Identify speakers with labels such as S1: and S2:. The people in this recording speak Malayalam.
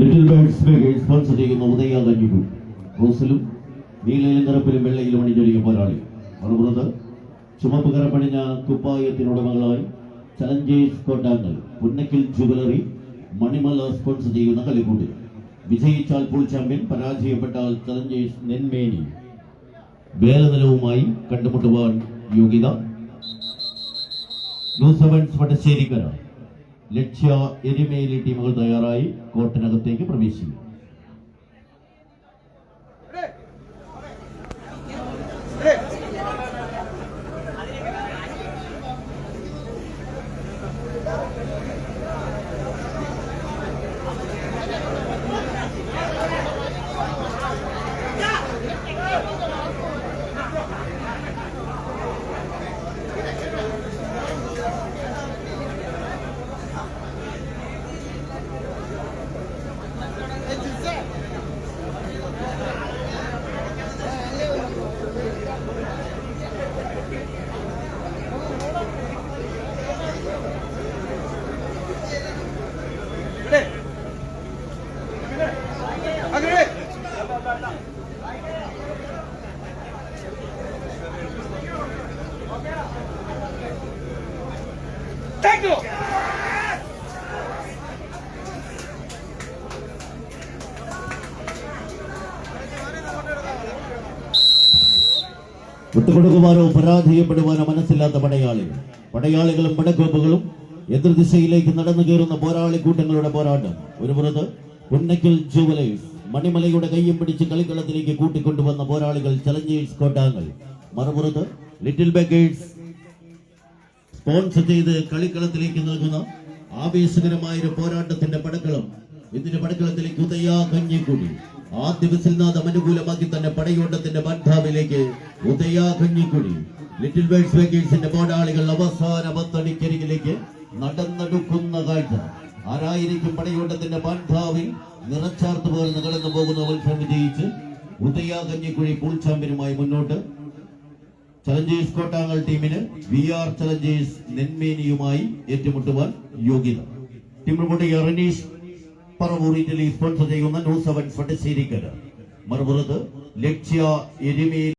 S1: ലിറ്റിൽ ബേർഡ്സ് ബേഗേഴ്സ് സ്പോൺസർ ചെയ്യുന്ന ഉദയ കഞ്ഞിപ്പു റോസിലും നീലയിലും നിറപ്പിലും വെള്ളയിലും അണിഞ്ഞൊരുങ്ങിയ പോരാളി. മറുപുറത്ത് ചുമപ്പ് കറപ്പണിഞ്ഞ കുപ്പായത്തിനുടമകളായി challengers Kottangal Punnakkil jewellery Manimala sponsor ചെയ്യുന്ന കളിക്കൂട്ട് വിജയിച്ചാൽ പൂൾ ചാമ്പ്യൻ പരാജയപ്പെട്ടാൽ ചലഞ്ചേഴ്സ് നെന്മേനി. വേലനിലവുമായി കണ്ടുമുട്ടുവാൻ യോഗ്യത. News sevens Vadasserikkara. ലക്ഷ്യ എരിമേലി ടീമുകൾ തയ്യാറായി കോർട്ടിനകത്തേക്ക് പ്രവേശിക്കും
S2: Tango!
S1: വിട്ടുകൊടുക്കുവാനോ പരാജയപ്പെടുവാനോ മനസ്സില്ലാത്ത പടയാളികൾ പടയാളികളും പടക്കോപ്പുകളും എതിർദിശയിലേക്ക് നടന്നു കയറുന്ന പോരാളി കൂട്ടങ്ങളുടെ പോരാട്ടം. ഒരു പുറത്ത് പുന്നക്കിൽ ജുവലേഴ്സ് മണിമലയുടെ കയ്യും പിടിച്ച് കളിക്കളത്തിലേക്ക് കൂട്ടിക്കൊണ്ടുവന്ന പോരാളികൾ ചലഞ്ചേഴ്സ് കോട്ടാങ്ങൾ. മറുപുറത്ത് ലിറ്റിൽ ബേക്കേഴ്സ് സ്പോൺസർ ചെയ്ത് കളിക്കളത്തിലേക്ക് നൽകുന്ന ആവേശകരമായ ഒരു പോരാട്ടത്തിന്റെ പടക്കളം ഇതിന്റെ പടക്കളത്തിലേക്ക് ഉദയാ കഞ്ഞിക്കുടി. ആദ്യ വിസിൽനാഥം അനുകൂലമാക്കി തന്നെ പടയോട്ടത്തിന്റെ ബന്ധാവിലേക്ക് ഉദയാ കഞ്ഞിക്കുടി. ലിറ്റിൽ ബേഡ്സ് വേക്കേഴ്സിന്റെ പോരാളികൾ അവസാന പത്തടിക്കരികിലേക്ക് നടന്നെടുക്കുന്ന കാഴ്ച. ആരായിരിക്കും പടയോട്ടത്തിന്റെ ബന്ധാവിൽ നിറച്ചാർത്ത് പോർന്ന് കടന്നു മത്സരം വിജയിച്ച് ഉദയാ കഞ്ഞിക്കുഴി പൂൾ ചാമ്പ്യനുമായി മുന്നോട്ട് ചലഞ്ചേഴ്സ് കോട്ടാങ്ങൽ ടീമിന് വി ആർ ചലഞ്ചേഴ്സ് നെന്മേനിയുമായി ഏറ്റുമുട്ടുവാൻ യോഗ്യത. Team report Paravur Italy sponsor ചെയ്യുന്ന ന്യൂ സെവൻ ഫട്ടശ്ശേരിക്കര മറുപുറത്ത് ലക്ഷ്യ എരുമേലി